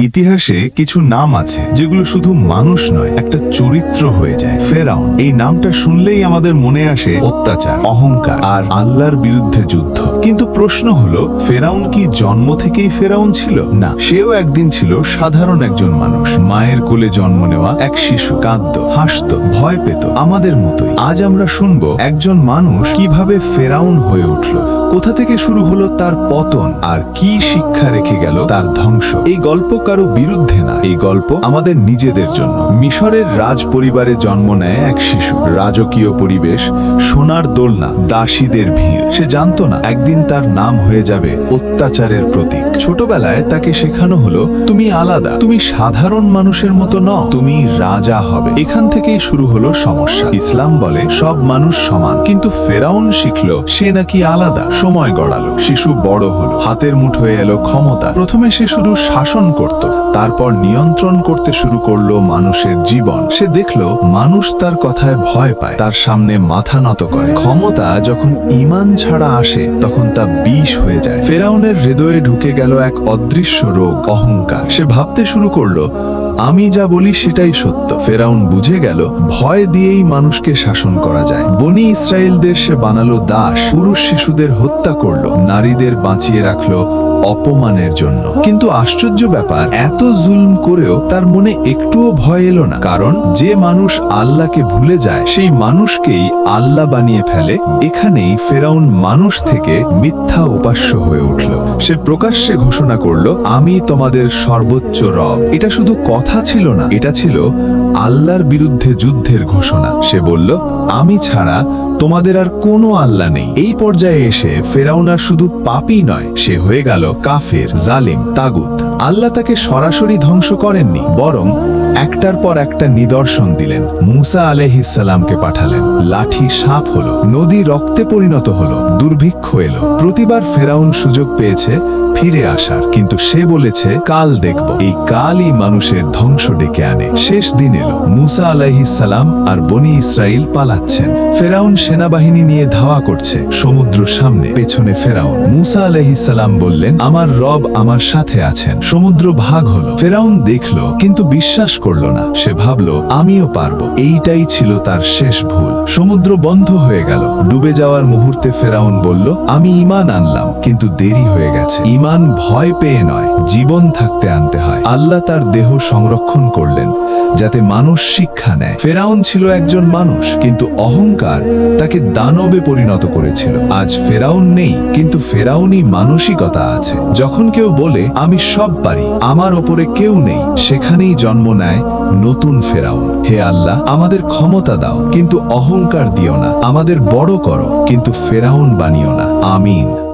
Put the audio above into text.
ইতিহাসে কিছু নাম আছে যেগুলো শুধু মানুষ নয়, একটা চরিত্র হয়ে যায়। ফেরাউন, এই নামটা শুনলেই আমাদের মনে আসে অত্যাচার, অহংকার আর আল্লাহর বিরুদ্ধে যুদ্ধ। কিন্তু প্রশ্ন হলো, ফেরাউন কি জন্ম থেকেই ফেরাউন ছিল? না, সেও একদিন ছিল সাধারণ একজন মানুষ। মায়ের কোলে জন্ম নেওয়া এক শিশু, কাঁদত, হাসত, ভয় পেত আমাদের মতোই। আজ আমরা শুনব একজন মানুষ কীভাবে ফেরাউন হয়ে উঠল। কোথা থেকে শুরু হলো তার পতন? আর কি শিক্ষা রেখে গেল তার ধ্বংস? এই গল্প কারও বিরুদ্ধে না। এই গল্প আমাদের নিজেদের জন্য। মিশরের রাজ পরিবারে জন্ম নেয় এক শিশু। রাজকীয় পরিবেশ, সোনার দোলনা, দাসীদের ভিড়। সে জানতো না, একদিন তার নাম হয়ে যাবে অত্যাচারের প্রতীক। ছোটবেলায় তাকে শেখানো হলো, তুমি আলাদা, তুমি সাধারণ মানুষের মতো নও, তুমি রাজা হবে। এখান থেকেই শুরু হলো সমস্যা। ইসলাম বলে, সব মানুষ সমান। কিন্তু ফেরাউন শিখলো, সে নাকি আলাদা। সময় গড়ালো। শিশু বড় হলো। হাতের মুঠোয় এলো ক্ষমতা। প্রথমে সে শুধু শাসন করত। তারপর নিয়ন্ত্রণ করতে শুরু করল মানুষের জীবন। সে দেখল মানুষ তার কথায় ভয় পায়। তার সামনে মাথা নত করে। ক্ষমতা যখন ইমান ছাড়া আসে, তখন তা বিষ হয়ে যায়। ফেরাউনের হৃদয়ে ঢুকে গেল এক অদৃশ্য রোগ, অহংকার। সে ভাবতে শুরু করল আমি যা বলি সেটাই সত্য। ফেরাউন বুঝে গেল, ভয় দিয়েই মানুষকে শাসন করা যায়। বনি ইসরায়েলদের সে বানালো দাস, পুরুষ শিশুদের হত্যা করল, নারীদের বাঁচিয়ে রাখল অপমানের জন্য। কিন্তু আশ্চর্য ব্যাপার, এত জুলম করেও তার মনে একটুও ভয় এলো না। কারণ যে মানুষ আল্লাহকে ভুলে যায়, সেই মানুষকেই আল্লাহ বানিয়ে ফেলে। এখানেই ফেরাউন মানুষ থেকে মিথ্যা উপাস্য হয়ে উঠল। সে প্রকাশ্যে ঘোষণা করল, আমি তোমাদের সর্বোচ্চ রব। এটা শুধু কথা ছিল না। এটা ছিল আল্লাহর বিরুদ্ধে যুদ্ধের ঘোষণা। সে বলল আমি ছাড়া তোমাদের আর কোনো আল্লাহ নেই। এই পর্যায়ে এসে ফেরাউন শুধু পাপই নয়, সে হয়ে গেল কাফের, জালিম, তাগুত। আল্লাহ তাকে সরাসরি ধ্বংস করেননি, বরং একটার পর একটা নিদর্শন দিলেন। মুসা আলহিসাল্লামকে পাঠালেন। লাঠি সাপ হলো, নদী রক্তে পরিণত হলো, দুর্ভিক্ষ এলো। প্রতিবার ফেরাউন সুযোগ পেয়েছে ফিরে আসার, কিন্তু সে বলেছে, কাল দেখব। এই কালই মানুষের ধ্বংস ডেকে আনে। শেষ দিন এলো। মুসা আলাইহিসাল্লাম আর বনি ইসরাইল পালাচ্ছেন। ফেরাউন সেনাবাহিনী নিয়ে ধাওয়া করছে সমুদ্র সামনে, পেছনে ফেরাউন। মুসা আলাইহিসাল্লাম বললেন, আমার রব আমার সাথে আছেন। সমুদ্র ভাগ হলো। ফেরাউন দেখল, কিন্তু বিশ্বাস করল না। সে ভাবলো, আমিও পারব। এইটাই ছিল তার শেষ ভুল। সমুদ্র বন্ধ হয়ে গেল। ডুবে যাওয়ার মুহূর্তে ফেরাউন বলল, আমি ইমান আনলাম, কিন্তু দেরি হয়ে গেছে। ইমান ভয় পেয়ে নয়, জীবন থাকতে আনতে হয়। আল্লাহ তার দেহ সংরক্ষণ করলেন, যাতে মানুষ শিক্ষা নেয়। ফেরাউন ছিল একজন মানুষ, কিন্তু অহংকার তাকে দানবে পরিণত করেছিল। আজ ফেরাউন নেই, কিন্তু ফেরাউনই মানসিকতা আছে। যখন কেউ বলে, আমি সব পারি, আমার ওপরে কেউ নেই, সেখানেই জন্ম নেয় নতুন ফেরাউন। হে আল্লাহ, আমাদের ক্ষমতা দাও, কিন্তু অহংকার দিও না। আমাদের বড় করো, কিন্তু ফেরাউন বানিও না। আমিন।